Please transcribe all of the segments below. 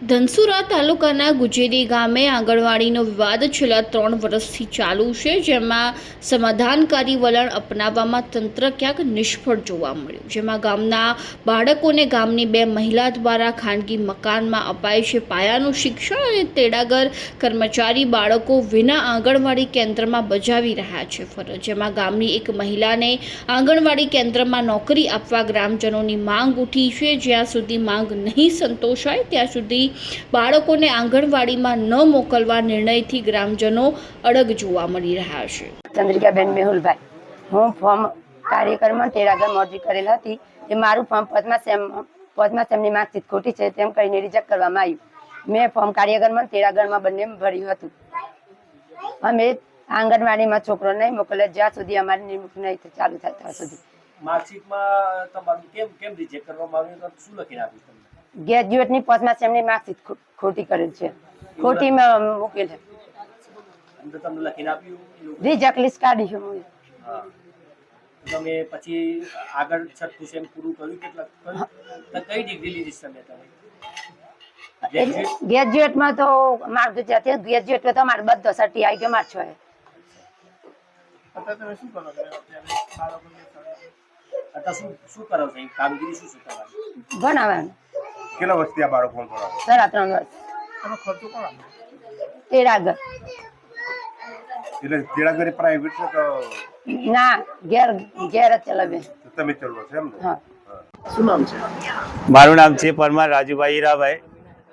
ધનસુરા તાલુકાના ગુજેરી ગામે આંગણવાડીનો વિવાદ છેલ્લા ત્રણ વર્ષથી ચાલુ છે, જેમાં સમાધાનકારી વલણ અપનાવવામાં તંત્ર ક્યાંક નિષ્ફળ જોવા મળ્યું. જેમાં ગામના બાળકોને ગામની બે મહિલા દ્વારા ખાનગી મકાનમાં અપાય છે પાયાનું શિક્ષણ અને તેડાગર કર્મચારી બાળકો વિના આંગણવાડી કેન્દ્રમાં બજાવી રહ્યા છે ફરજ. જેમાં ગામની એક મહિલાને આંગણવાડી કેન્દ્રમાં નોકરી આપવા ગ્રામજનોની માંગ ઉઠી છે. જ્યાં સુધી માંગ નહીં સંતોષાય, ત્યાં સુધી બાળકોને આંગણવાડીમાં ન મોકલવા નિર્ણયથી ગ્રામજનો અડગ જોવા મળી રહ્યા છે. ચંદ્રિકાબેન મેહુલભાઈ હું ફોર્મ કાર્યક્રમમાં તેરાગર અરજી કરેલ હતી. એ મારું ફોર્મ પદ્મા સેમ પદ્મા સેમની માર્કશીટ ખોટી છે તેમ કહીને રિજેક્ટ કરવામાં આવ્યું. મેં ફોર્મ કાર્યક્રમમાં તેરાગરમાં બંને ભર્યું હતું. અમે આંગણવાડીમાં છોકરો નહીં મોકલે જ્યાં સુધી અમારી નિમણૂક નહીં ચાલુ થાય ત્યાં સુધી. માર્કશીટમાં તમારું કેમ કેમ રિજેક્ટ કરવામાં આવ્યું? શું લખીને આપ્યું ગ્રેજ્યુએટની પદ્મા સેમની માર્કશીટ ખોટી કરેલ છે. ખોટી મેં મૂકેલ છે? રિજેક્ટ લિસ્ટ કાઢી છે હું. તમે પછી આગળ છઠ્ઠું સેમ પૂરું કર્યું કેટલા કઈ ડિગ્રી લીધી તમે તમે ગ્રેજ્યુએટમાં તો મારું તો જ્યાં ગ્રેજ્યુએટમાં તો મારે બધો સર્ટી આવી ગયો માર છો અત્યારે શું શું કરો છો? કામગીરી શું છે તમારી? ભણાવવાનું. કેટલા વર્ષથી આ બાળકો ભણાવો સાડા ત્રણ વર્ષ. તેરાગર એટલે તેડાગરી પ્રાઇવેટ છે તો ના ઘેર ઘેર જ ચલાવે તમે ચલો છો એમ હા. મારું નામ છે પરમાર રાજુભાઈ હીરાભાઈ.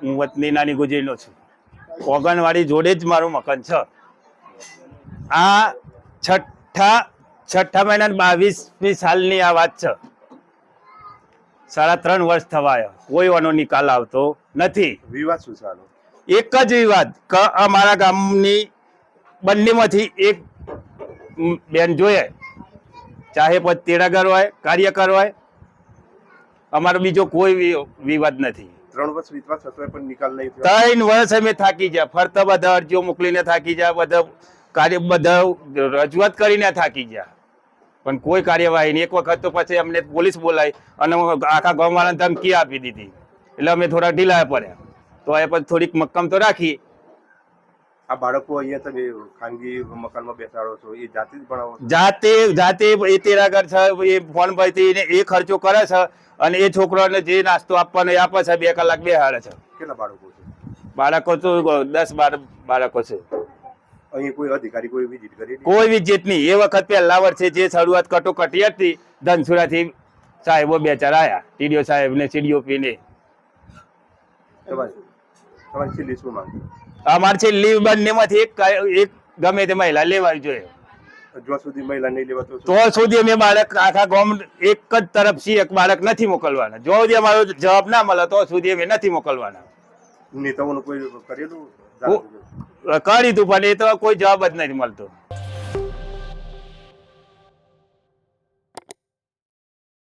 હું વતની નાની ગુજરીનો છું. ઓગણવાડી જોડે જ મારું મકાન છે. આ છઠ્ઠા છઠ્ઠા મહિના બાવીસમી સાલની આ વાત છે. સાડા ત્રણ વર્ષ થવાયા. કોઈ વાનો નિકાલ આવતો નથી. વિવાદ શું ચાલો એક જ વિવાદ. કે અમારા ગામની બંનેમાંથી એક બેન જોઈએ ચાહે પછી તેડાગર હોય કાર્યકર હોય અમારો બીજો કોઈ વિવાદ નથી. ત્રણ વર્ષ વીતવા છતાંય પણ નિકાલ નહીં ત્રણ વર્ષ અમે થાકી ગયા. ફરતા બધા અરજીઓ મોકલીને થાકી ગયા. બધા કાર્ય બધા રજૂઆત કરીને થાકી ગયા. પણ કોઈ કાર્યવાહી નહીં. એક વખત તો પછી અમને પોલીસ બોલાવી અને આખા ગામવાળાને ધમકી આપી દીધી. એટલે અમે થોડા ઢીલા પડ્યા. તો એ પછી થોડીક મક્કમ તો રાખી. આ બાળકો અહીંયા તમે ખાનગી મકાનમાં બેસાડો છો એ જાતે જ ભણાવો જાતે જાતે એ તેરાગર છે એ ફોન પરથી એ ખર્ચો કરે છે અને એ છોકરાને જે નાસ્તો આપવાનો એ આપે છે બે કલાક બેહાડે છે. કેટલા બાળકો છે? બાળકો તો દસ બાર બાળકો છે. અહીં કોઈ અધિકારી કોઈ વિઝિટ કરી કોઈ વિજેત નહીં. એ વખત પહેલા વર્ષે જે શરૂઆત કટોકટી હતી ધનસુરાથી સાહેબો બે ચાર આવ્યા ટીડીઓ સાહેબ ને ને. છેલ્લી શું માંગ? અમારે છે લીવ બંનેમાંથી એક એક ગમે તે મહિલા લેવાવી જોઈએ. જ્યાં સુધી મહિલા નહીં લેવા તો સુધી અમે બાળક આખા ગામ એક જ તરફથી એક બાળક નથી મોકલવાના. જો સુધી અમારો જવાબ ના મળે તો સુધી અમે નથી મોકલવાના. નેતાઓનું કોઈ કરેલું કરી તું પણ તો કોઈ જવાબ જ નથી મળતો.